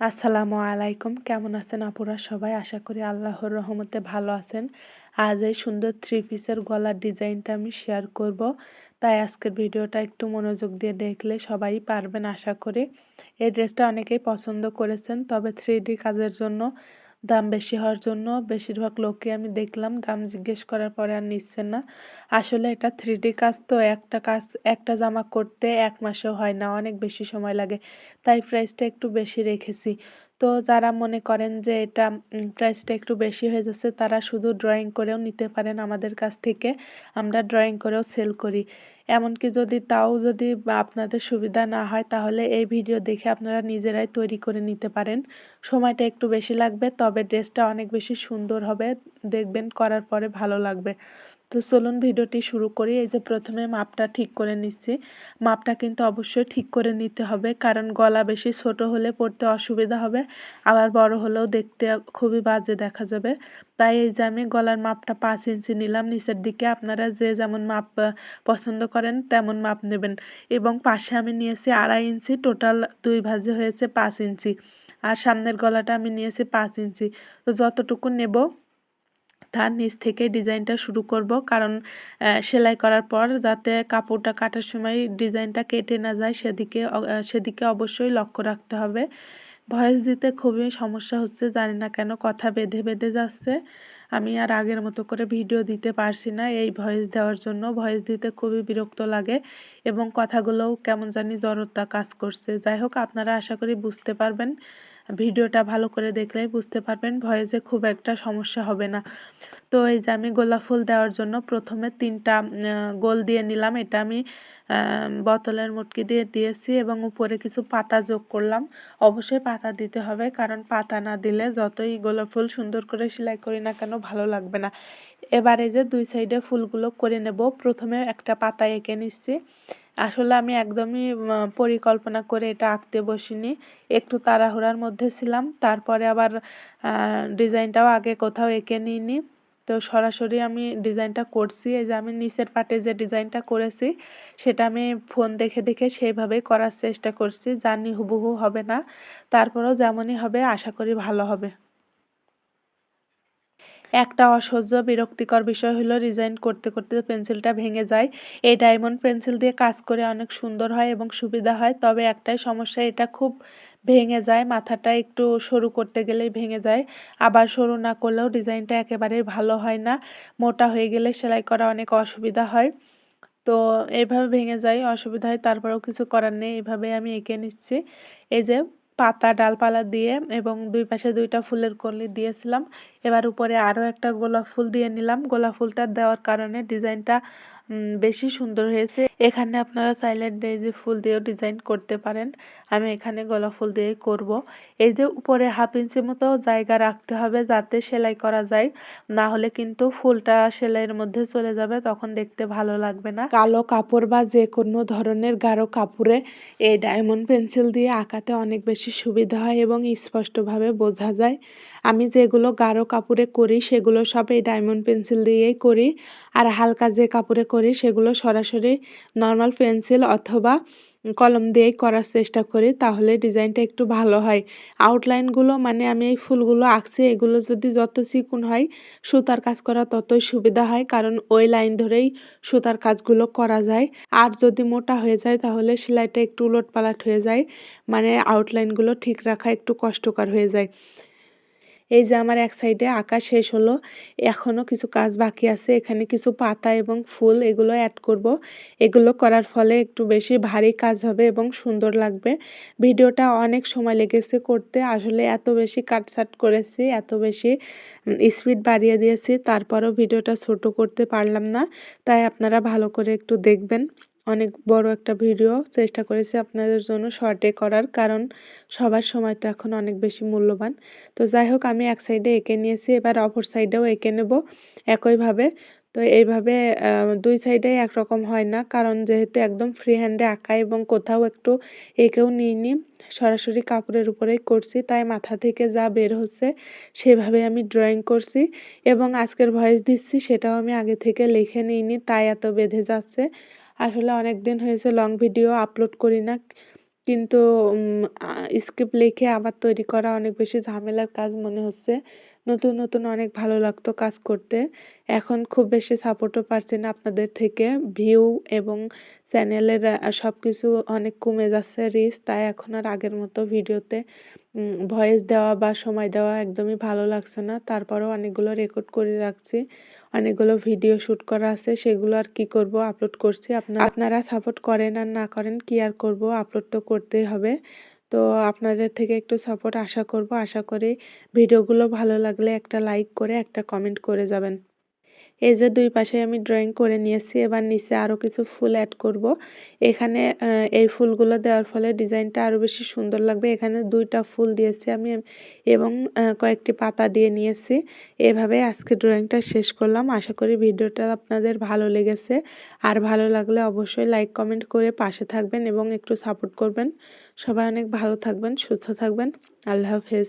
আসসালামু আলাইকুম। কেমন আছেন আপুরা সবাই? আশা করি আল্লাহর রহমতে ভালো আছেন। আজ এই সুন্দর থ্রি পিসের গলার ডিজাইনটা আমি শেয়ার করব। তাই আজকের ভিডিওটা একটু মনোযোগ দিয়ে দেখলে সবাই পারবেন আশা করি। এই ড্রেসটা অনেকেই পছন্দ করেছেন, তবে থ্রি কাজের জন্য দাম বেশি হওয়ার জন্য বেশিরভাগ লোককে আমি দেখলাম দাম জিজ্ঞেস করার পরে আর নিচ্ছে না। আসলে এটা থ্রি ডি কাজ তো, একটা কাজ, একটা জামা করতে এক মাসেও হয় না, অনেক বেশি সময় লাগে। তাই প্রাইসটা একটু বেশি রেখেছি। তো যারা মনে করেন যে এটা প্রাইসটা একটু বেশি হয়ে যাচ্ছে, তারা শুধু ড্রয়িং করেও নিতে পারেন আমাদের কাছ থেকে। আমরা ড্রয়িং করেও সেল করি। এমনকি যদি তাও যদি আপনাদের সুবিধা না হয়, তাহলে এই ভিডিও দেখে আপনারা নিজেরাই তৈরি করে নিতে পারেন। সময়টা একটু বেশি লাগবে, তবে ড্রেসটা অনেক বেশি সুন্দর হবে। দেখবেন করার পরে ভালো লাগবে। তো চলুন ভিডিওটি শুরু করি। এই যে প্রথমে মাপটা ঠিক করে নিচ্ছি। মাপটা কিন্তু অবশ্যই ঠিক করে নিতে হবে, কারণ গলা বেশি ছোট হলে পড়তে অসুবিধা হবে, আবার বড় হলেও দেখতে খুবই বাজে দেখা যাবে। তাই এই যে আমি গলার মাপটা পাঁচ ইঞ্চি নিলাম, নিচের দিকে আপনারা যে যেমন মাপ পছন্দ করেন তেমন মাপ নেবেন। এবং পাশে আমি নিয়েছি আড়াই ইঞ্চি, টোটাল দুই ভাজে হয়েছে পাঁচ ইঞ্চি। আর সামনের গলাটা আমি নিয়েছি পাঁচ ইঞ্চি। তো যতটুকু নেব তার নিচ থেকে ডিজাইনটা শুরু করব। কারণ সেলাই করার পর যাতে কাপড়টা কাটার সময় ডিজাইনটা কেটে না যায়, সেদিকে সেদিকে অবশ্যই লক্ষ্য রাখতে হবে। ভয়েস দিতে খুবই সমস্যা হচ্ছে, জানি না কেন কথা বেঁধে বেঁধে যাচ্ছে। আমি আর আগের মতো করে ভিডিও দিতে পারছি না এই ভয়েস দেওয়ার জন্য। ভয়েস দিতে খুবই বিরক্ত লাগে এবং কথাগুলোও কেমন জানি জড়তা কাজ করছে। যাই হোক, আপনারা আশা করি বুঝতে পারবেন। ভিডিওটা ভালো করে দেখলেই বুঝতে পারবেন ভয়েসে খুব একটা সমস্যা হবে না। তো এই যে আমি গোলাপ ফুল দেওয়ার জন্য প্রথমে তিনটা গোল দিয়ে নিলাম। এটা আমি বোতলের মুটকি দিয়ে দিয়েছি এবং উপরে কিছু পাতা যোগ করলাম। অবশ্যই পাতা দিতে হবে কারণ পাতা না দিলে যতই গোলাপ ফুল সুন্দর করে সেলাই করি না কেন ভালো লাগবে না। এবারে যে দুই সাইডে ফুলগুলো করে নেব। প্রথমে একটা পাতা এঁকে নিচ্ছি। আসলে আমি একদমই পরিকল্পনা করে এটা আঁকতে বসিনি। একটু তাড়াহুড়ার মধ্যে ছিলাম, তারপরে আবার ডিজাইনটাও আগে কোথাও এঁকে নিইনি। তো সরাসরি আমি ডিজাইনটা করছি, এই যে আমি নিচের পাটে যে ডিজাইনটা করেছি, সেটা আমি ফোন দেখে দেখে সেইভাবেই করার চেষ্টা করছি, জানি হুবহু হবে না, তারপরেও যেমনই হবে, আশা করি ভালো হবে। একটা অসহ্য, বিরক্তিকর বিষয় হলো ডিজাইন করতে করতে পেন্সিলটা ভেঙে যায়। এই ডায়মন্ড পেন্সিল দিয়ে কাজ করে অনেক সুন্দর হয় এবং সুবিধা হয়। তবে একটাই সমস্যা, এটা খুব ভেঙে যায়, মাথাটা একটু সরু করতে গেলেই ভেঙে যায়। আবার সরু না করলেও ডিজাইনটা একেবারেই ভালো হয় না। মোটা হয়ে গেলে সেলাই করা অনেক অসুবিধা হয়। তো এইভাবে ভেঙে যায়, অসুবিধা হয়, তারপরেও কিছু করার নেই। এভাবে আমি এঁকে নিচ্ছি। এই যে পাতা, ডালপালা দিয়ে এবং দুই পাশে দুইটা ফুলের কলি দিয়েছিলাম। এবার উপরে আরও একটা গোলাপ ফুল দিয়ে নিলাম। গোলাপ ফুলটা দেওয়ার কারণে ডিজাইনটা বেশি সুন্দর হয়েছে। এখানে আপনারা চাইলে ডেইজি ফুল দিয়েও ডিজাইন করতে পারেন। আমি এখানে গলা ফুল দিয়ে করব। এই যে উপরে হাফ ইঞ্চি মতো জায়গা রাখতে হবে যাতে সেলাই করা যায়। না হলে কিন্তু ফুলটা সেলাইয়ের মধ্যে চলে যাবে, তখন দেখতে ভালো লাগবে না। কালো কাপড় বা যে কোনো ধরনের গাঢ় কাপড়ে এই ডায়মন্ড পেন্সিল দিয়ে আঁকাতে অনেক বেশি সুবিধা হয় এবং স্পষ্টভাবে বোঝা যায়। আমি যেগুলো গাঢ় কাপড়ে করি, সেগুলো সব এই ডায়মন্ড পেন্সিল দিয়েই করি। আর হালকা যে কাপড়ে করি, সেগুলো সরাসরি নর্মাল পেন্সিল অথবা কলম দিয়েই করার চেষ্টা করি, তাহলে ডিজাইনটা একটু ভালো হয়। আউটলাইনগুলো মানে আমি এই ফুলগুলো আঁকছি, এগুলো যদি যত চিকুন হয়, সুতার কাজ করা ততই সুবিধা হয়, কারণ ওই লাইন ধরেই সুতার কাজগুলো করা যায়। আর যদি মোটা হয়ে যায়, তাহলে সেলাইটা একটু উলট পালাট হয়ে যায় মানে আউটলাইনগুলো ঠিক রাখা একটু কষ্টকর হয়ে যায়। এই যে আমার এক সাইডে আঁকা শেষ হলো, এখনও কিছু কাজ বাকি আছে, এখানে কিছু পাতা এবং ফুল এগুলো অ্যাড করব। এগুলো করার ফলে একটু বেশি ভারী কাজ হবে এবং সুন্দর লাগবে। ভিডিওটা অনেক সময় লেগেছে করতে, আসলে এত বেশি কাটসাট করেছি, এত বেশি স্পিড বাড়িয়ে দিয়েছি, তারপরও ভিডিওটা ছোট করতে পারলাম না। তাই আপনারা ভালো করে একটু দেখবেন। অনেক বড় একটা ভিডিও চেষ্টা করেছি আপনাদের জন্য শর্টে করার, কারণ সবার সময় তো এখন অনেক বেশি মূল্যবান। তো যাই হোক, আমি এক সাইডে এঁকে নিয়েছি, এবার অপর সাইডেও এঁকে নেব একইভাবে। তো এইভাবে দুই সাইডে একরকম হয় না, কারণ যেহেতু একদম ফ্রি হ্যান্ডে আঁকা এবং কোথাও একটু এঁকেও নিইনি, সরাসরি কাপড়ের উপরেই করছি, তাই মাথা থেকে যা বের হচ্ছে সেভাবে আমি ড্রয়িং করছি এবং আজকের ভয়েস দিচ্ছি, সেটাও আমি আগে থেকে লিখে নিইনি, তাই এত বেঁধে যাচ্ছে। আসলে অনেক দিন হয়েছে লং ভিডিও আপলোড করি না। কিন্তু স্ক্রিপ্ট লিখে আবার তৈরি করা অনেক বেশি ঝামেলার কাজ মনে হচ্ছে। নতুন নতুন অনেক ভালো লাগতো কাজ করতে। এখন খুব বেশি সাপোর্টও পাচ্ছি না আপনাদের থেকে। ভিউ এবং চ্যানেলের সব কিছু অনেক কমে যাচ্ছে রিচ তাই এখন আর আগের মতো ভিডিওতে ভয়েস দেওয়া বা সময় দেওয়া একদমই ভালো লাগছে না। তারপরেও অনেকগুলো রেকর্ড করে রাখছি। অনেকগুলো ভিডিও শ্যুট করা আছে। সেগুলো আর কি করব আপলোড করছি। আপনারা আপনারা সাপোর্ট করেন আর না করেন, কি আর করব? আপলোড তো করতেই হবে। তো আপনাদের থেকে একটু সাপোর্ট আশা করব। আশা করি ভিডিওগুলো ভালো লাগলে একটা লাইক করে, একটা কমেন্ট করে যাবেন। এই যে দুই পাশে আমি ড্রয়িং করে নিয়েছি, এবার নিচে আরও কিছু ফুল অ্যাড করব। এখানে এই ফুলগুলো দেওয়ার ফলে ডিজাইনটা আরও বেশি সুন্দর লাগবে। এখানে দুইটা ফুল দিয়েছি আমি, এবং কয়েকটি পাতা দিয়ে নিয়েছি। এভাবে আজকে ড্রয়িংটা শেষ করলাম। আশা করি ভিডিওটা আপনাদের ভালো লেগেছে। আর ভালো লাগলে অবশ্যই লাইক কমেন্ট করে পাশে থাকবেন এবং একটু সাপোর্ট করবেন। সবাই অনেক ভালো থাকবেন, সুস্থ থাকবেন। আল্লাহ হাফেজ।